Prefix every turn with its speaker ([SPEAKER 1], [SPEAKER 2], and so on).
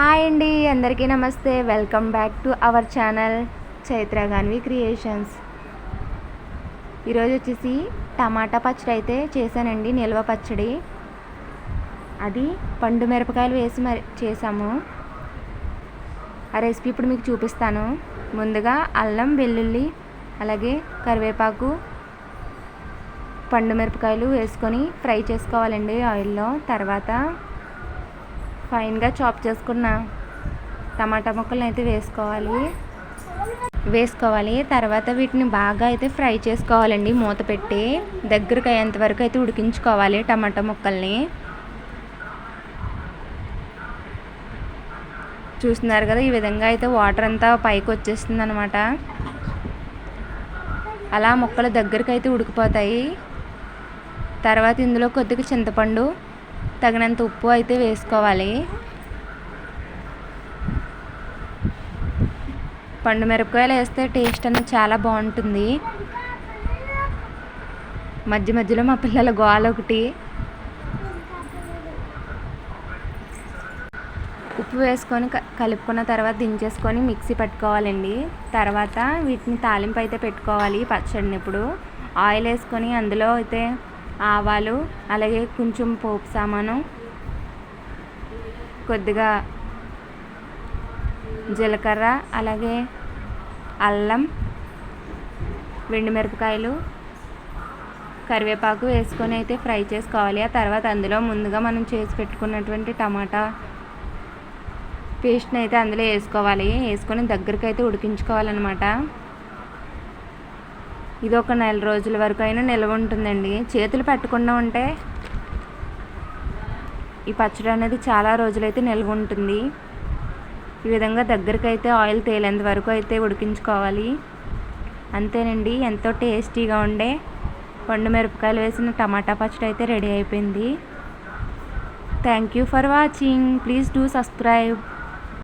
[SPEAKER 1] Hi అండి అందరికీ నమస్తే. Welcome back to our channel Chaitra Ganvi creations. ఈరోజు వచ్చేసి టమాటా పచ్చడి అయితే చేశానండి నిల్వ పచ్చడి. అది పండు మిరపకాయలు వేసి మరి చేసాము ఆ రెసిపీ ఇప్పుడు మీకు చూపిస్తాను. ముందుగా అల్లం వెల్లుల్లి అలాగే కరివేపాకు పండు మిరపకాయలు వేసుకొని ఫ్రై చేసుకోవాలండి ఆయిల్లో. తర్వాత ఫైన్గా చాప్ చేసుకున్న టమాటా ముక్కలను అయితే వేసుకోవాలి. వేసుకోవాలి. తర్వాత వీటిని బాగా అయితే ఫ్రై చేసుకోవాలండి మూత పెట్టి. దగ్గరకు అయ్యేంత వరకు అయితే ఉడికించుకోవాలి టమాటా ముక్కల్ని. చూస్తున్నారు కదా ఈ విధంగా అయితే వాటర్ అంతా పైకి వచ్చేస్తుంది అనమాట అలా ముక్కలు దగ్గరకు అయితే ఉడికిపోతాయి. తర్వాత ఇందులో కొద్దిగా చింతపండు తగినంత ఉప్పు అయితే వేసుకోవాలి. పండు మిరపకాయలు వేస్తే టేస్ట్ అనేది చాలా బాగుంటుంది. మధ్య మధ్యలో మా పిల్లల గోల ఒకటి. ఉప్పు వేసుకొని కలుపుకున్న తర్వాత దించేసుకొని మిక్సీ పెట్టుకోవాలండి. తర్వాత వీటిని తాలింపు అయితే పెట్టుకోవాలి పచ్చడిని ఇప్పుడు. ఆయిల్ వేసుకొని అందులో అయితే ఆవాలు అలాగే కొంచెం పోపు సామాను కొద్దిగా జీలకర్ర అలాగే అల్లం మిరపకాయలు కరివేపాకు వేసుకొని అయితే ఫ్రై చేసుకోవాలి. ఆ తర్వాత అందులో ముందుగా మనం చేసి పెట్టుకున్నటువంటి టమాటా పేస్ట్ని అయితే అందులో వేసుకోవాలి. వేసుకొని దగ్గరికి అయితే ఉడికించుకోవాలన్నమాట. ఇది ఒక నెల రోజుల వరకు అయినా నిల్వ ఉంటుందండి. చేతులు పెట్టకుండా ఉంటే ఈ పచ్చడి అనేది చాలా రోజులైతే నిల్వ ఉంటుంది. ఈ విధంగా దగ్గరికి అయితే ఆయిల్ తేలేంత వరకు అయితే ఉడికించుకోవాలి. అంతేనండి ఎంతో టేస్టీగా ఉండే పండు మిరపకాయలు వేసిన టమాటా పచ్చడి అయితే రెడీ అయిపోయింది. Thank you for watching. Please do subscribe.